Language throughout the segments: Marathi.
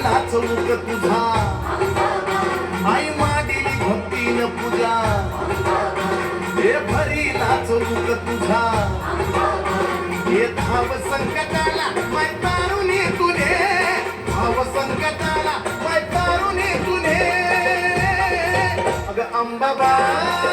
हे भरी नाचवूक तुझा. आई मागेली भक्तीन पूजा. हे भरी नाचवूक तुझा. हे धाव संकटाला माय तारुणी तुने धाव संकटाला माय तारुणी तुने अग अंबाबा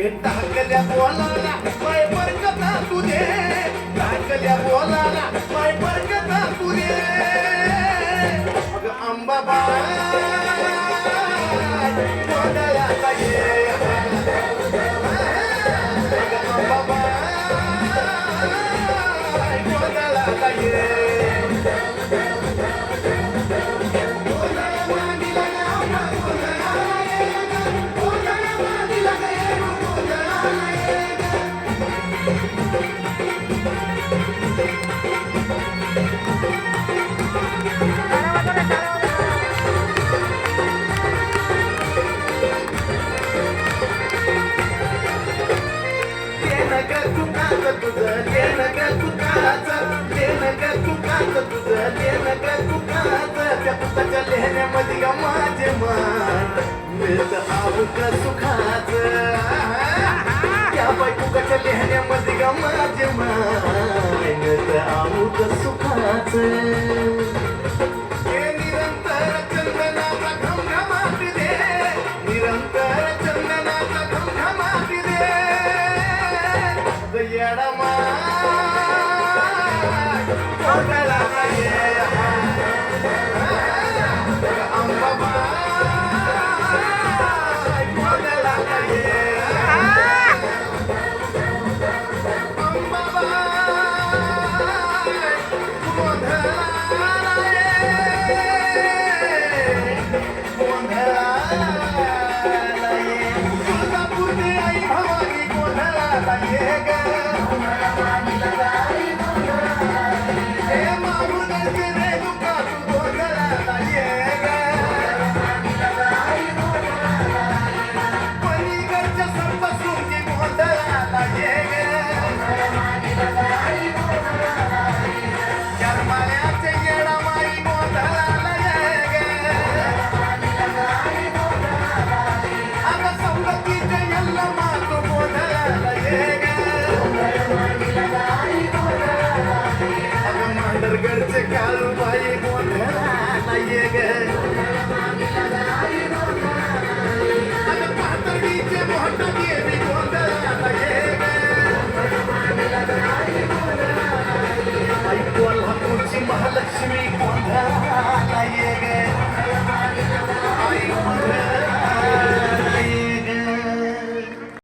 हे टाकल्या बोलाला पाय बरकता तुझे. टाकल्या बोलाला पाय बरकता सुखाच. त्या बायकुकाच्या लेहण्यामध्ये ग माझे मान ಜಗ கடிச்ச கால் வாயை போன ஐயக